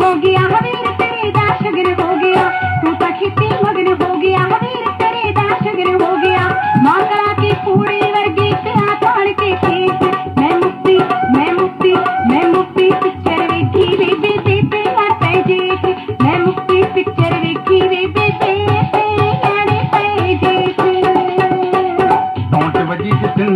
हो गया हमें तेरे आशिक हो गया तू तक ही मगन हो गया हमें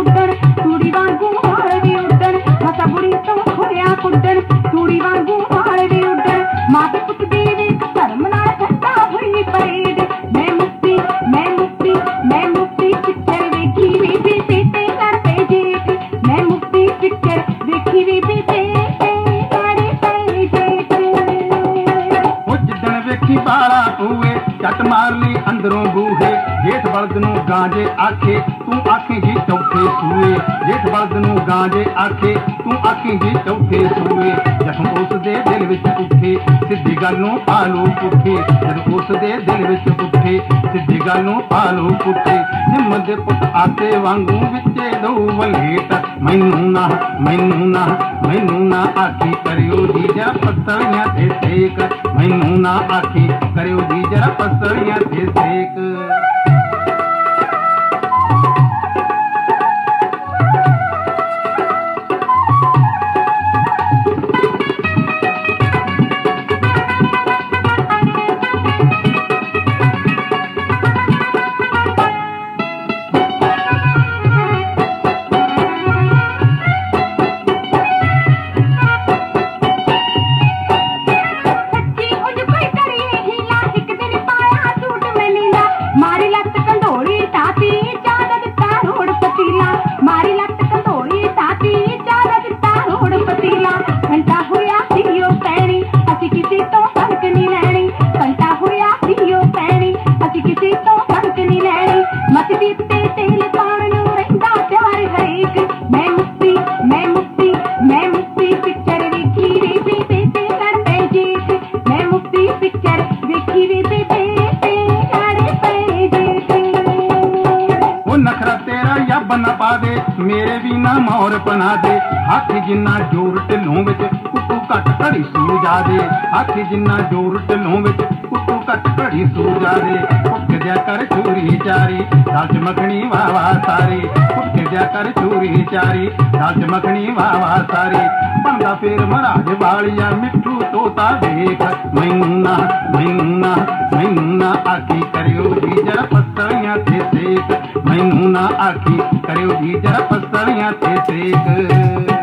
ਕੁੱਟਣ, ਤੂੜੀ ਵਾਂਗੂ ਹਾਲ ਵੀ ਉੱਡਣ ਮਸਾ ਬੁੜੀ ਤੋਂ ਹੋਇਆ ਕੁੱਟਣ, ਤੂੜੀ ਵਾਂਗੂ ਹਾਲ ਵੀ ਉੱਡਣ। ਮਾਂ ਤੇ ਪੁੱਤ ਦੀ ਵੀ ਧਰਮ ਨਾਲ ਖੱਟਾ ਹੋਈ ਪਰੇਡ। ਮੈਂ ਮੁਕਤੀ ਮੈਂ ਮੁਕਤੀ ਮੈਂ ਮੁਕਤੀ ਪਿੱਛੇ ਵੇਖੀ ਵੀ ਵੀ ਤੇ ਲੜ ਪਏ ਜੇਠ। ਮੈਂ ਮੁਕਤੀ ਪਿੱਛੇ ਵੇਖੀ ਵੀ ਵੀ ਬਾਲਾ ਤੂਏ ਚੱਟ ਮਾਰ ਲਈ ਅੰਦਰੋਂ ਬੂਹੇ। ਬਲਦ ਨੂੰ ਗਾਂਜੇ ਆਖੇ, ਤੂੰ ਆਖੇਂਗੀ ਚੌਥੇ ਸੂਏ। ਜੇਠ ਬਲਦ ਨੂੰ ਗਾਂਜੇ ਆਖੇ, ਤੂੰ ਆਖੇਂਗੀ ਚੌਥੇ ਸੂਏ। ਜ਼ਖਮ ਉਸ ਦੇ ਦਿਲ ਵਿੱਚ ਉੱਠੇ, ਸਿੱਧੀ ਗੱਲ ਨੂੰ ਪਾਲੂ ਪੁੱਠੇ ਜਦ ਉਸ ਦੇ ਦਿਲ ਵਿੱਚ ਉੱਠੇ, ਸਿੱਧੀ ਗੱਲ ਨੂੰ ਪਾਲੂ ਪੁੱਠੇ ਹਿੰਮਤ ਦੇ ਪੁੱਤ ਆਤੇ ਵਾਂਗੂ ਵਿੱਚੇ ਦਊ ਵਲੇਟ ਮੈਨੂੰ ਨਾ ਮੈਨੂੰ ਨਾ ਮੈਨੂੰ ਨਾ ਆਖੀ ਕਰਿਓ ਜੀ ਜਰਾ ਪੱਤਲੀਆਂ ਤੇ ਸੇਕ। ਮੈਨੂੰ ਨਾ ਆਖੀ ਕਰਿਓ ਜੀ ਪੱਤਲੀਆਂ ਤੇ ਸੇਕ। ਨਾ ਪਾ ਦੇ, ਮੇਰੇ ਵੀ ਨਾ ਮੌਰ ਬਣਾ ਦੇ। ਹੱਥ ਜਿੰਨਾ ਜੋਰ ਢਿੱਲੋਂ ਵਿੱਚ ਕੁੱਟੂ ਘੱਟ ਘੜੀ ਸੂ ਦੇ। ਹੱਥ ਜਿੰਨਾ ਜੋਰ ਢਿੱਲੋਂ ਵਿੱਚ ਕੁੱਟੂ ਘੱਟ ਘੜੀ ਸੂ ਜਾ ਦੇ। ਉੱਠ ਜਾ ਕਰ ਚੂਰੀ ਚਾਰੀ ਦਾਲ ਚ ਮੱਖਣੀ ਵਾਹ ਵਾਹ ਸਾਰੀ। ਉੱਠ ਜਾ ਕਰ ਚੂਰੀ ਚਾਰੀ ਦਾਲ ਚ ਮੱਖਣੀ ਵਾਹ ਵਾਹ ਸਾਰੀ। ਬੰਦਾ ਫੇਰ ਮਹਾਰਾਜ ਵਾਲੀਆ, ਮਿੱਠੂ ਤੋਤਾ ਦੇਖ ਮੈਨੂੰ ਨਾ ਮੈਨੂੰ ਨਾ ਮੈਨੂੰ ਨਾ ਆਖੀ ਕਰਿਓ ਜੀ। ਜਰਾ ਤੇ ਸੇਕ। ਮੈਨੂੰ ਨਾ ਆਖੀ ਕਰਿਓ ਜੀ ਜਰਾ ਪੱਤਲੀਆਂ ਤੇ ਸੇਕ।